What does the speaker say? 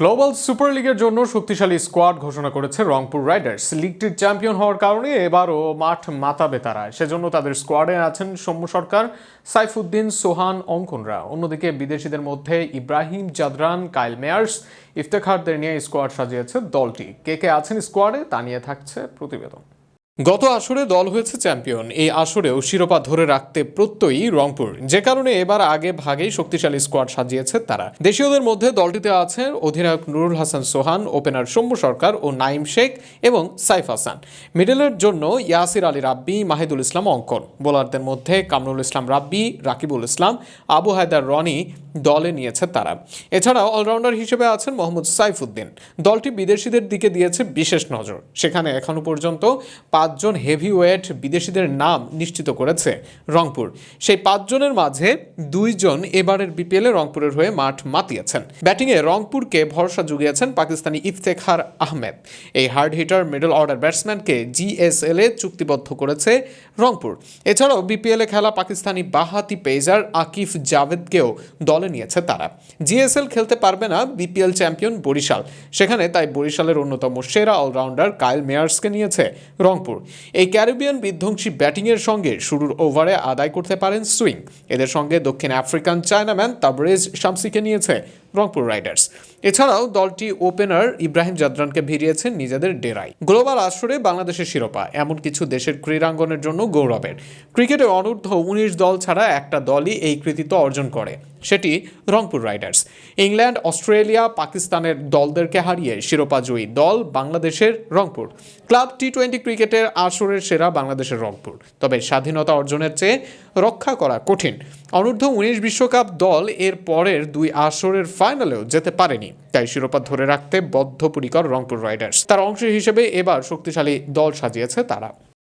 Global super লিগের জন্য শক্তিশালী স্কোয়াড ঘোষণা করেছে রংপুর রাইডার্স। লিগটির চ্যাম্পিয়ন হওয়ার কারণে এবারও মাঠ মাতাবে তারা। সেজন্য তাদের স্কোয়াডে আছেন সৌম্য সরকার, সাইফুদ্দিন, সোহান, অঙ্কনরা। অন্যদিকে বিদেশিদের মধ্যে ইব্রাহিম জাদরান, কাইল মেয়ার্স, ইফতেখারদের নিয়ে স্কোয়াড সাজিয়েছে দলটি। কে কে আছেন স্কোয়াডে তা নিয়ে থাকছে প্রতিবেদন। গত আসরে দল হয়েছে চ্যাম্পিয়ন। এই আসরেও শিরোপা ধরে রাখতে প্রত্যয়ী রংপুর। যে কারণে এবার আগে ভাগেই শক্তিশালী স্কোয়াড সাজিয়েছে তারা। দেশীয়দের মধ্যে দলটিতে আছে অধিনায়ক নুরুল হাসান সোহান, ওপেনার সৌম্য সরকার ও নাইম শেখ এবং সাইফ হাসান। মিডলের জন্য ইয়াসির আলী রাব্বি, মাহিদুল ইসলাম অঙ্কন। বোলারদের মধ্যে কামরুল ইসলাম রাব্বি, রাকিবুল ইসলাম, আবু হায়দার রনি দলে নিয়েছে তারা। এছাড়াও অলরাউন্ডার হিসেবে আছেন মোহাম্মদ সাইফুদ্দিন। দলটি বিদেশিদের দিকে দিয়েছে বিশেষ নজর। সেখানে এখনও পর্যন্ত পাঁচজন হেভিওয়েট বিদেশিদের নাম নিশ্চিত করেছে রংপুর। সেই পাঁচজনের মাঝে দুইজন এবারের বিপিএলে রংপুরের হয়ে মাঠ মাতিয়েছেন। ব্যাটিংয়ে রংপুরকে ভরসা জুগিয়েছেন পাকিস্তানি ইফতেখার আহমেদ। এই হার্ড হিটার মিডল অর্ডার ব্যাটসম্যানকে জিএসএল এ চুক্তিবদ্ধ করেছে রংপুর। এছাড়াও বিপিএলে খেলা পাকিস্তানি বাহাতি পেজার আকিফ জাভেদকেও দলে নিয়েছে তারা। জিএসএল খেলতে পারবে না বিপিএল চ্যাম্পিয়ন বরিশাল। সেখানে তাই বরিশালের অন্যতম সেরা অলরাউন্ডার কাইল মেয়ার্সকে নিয়েছে রংপুর। এই ক্যারিবিয়ান বিধ্বংসী ব্যাটিংয়ের সঙ্গে শুরুর ওভারে আদায় করতে পারেন সুইং। এদের সঙ্গে দক্ষিণ আফ্রিকান চায়নাম্যান তাবরেজ শামসিকে নিয়েছে রংপুর রাইডার্স। এছাড়াও দলটি ওপেনার ইব্রাহিম জাদরানকে ভিড়িয়েছেন নিজেদের ডেরাই গ্লোবাল আসরে বাংলাদেশের শিরোপা, এমন কিছু দেশের ক্রীড়াঙ্গনের জন্য গৌরবের। ক্রিকেটে অনূর্ধ্ব উনিশ দল ছাড়া একটা দলই এই কৃতিত্ব অর্জন করে, সেটি রংপুর রাইডার্স। ইংল্যান্ড, অস্ট্রেলিয়া, পাকিস্তানের দলদেরকে হারিয়ে শিরোপা জয়ী দল বাংলাদেশের রংপুর। ক্লাব টি টোয়েন্টি ক্রিকেটের আসরের সেরা বাংলাদেশের রংপুর। তবে স্বাধীনতা অর্জনের চেয়ে রক্ষা করা কঠিন। অনূর্ধ্ব উনিশ বিশ্বকাপ দল এর পরের দুই আসরের ফাইনালেও যেতে পারেনি। তাই শিরোপা ধরে রাখতে বদ্ধপরিকর রংপুর রাইডার্স। তার অংশ হিসেবে এবার শক্তিশালী দল সাজিয়েছে তারা।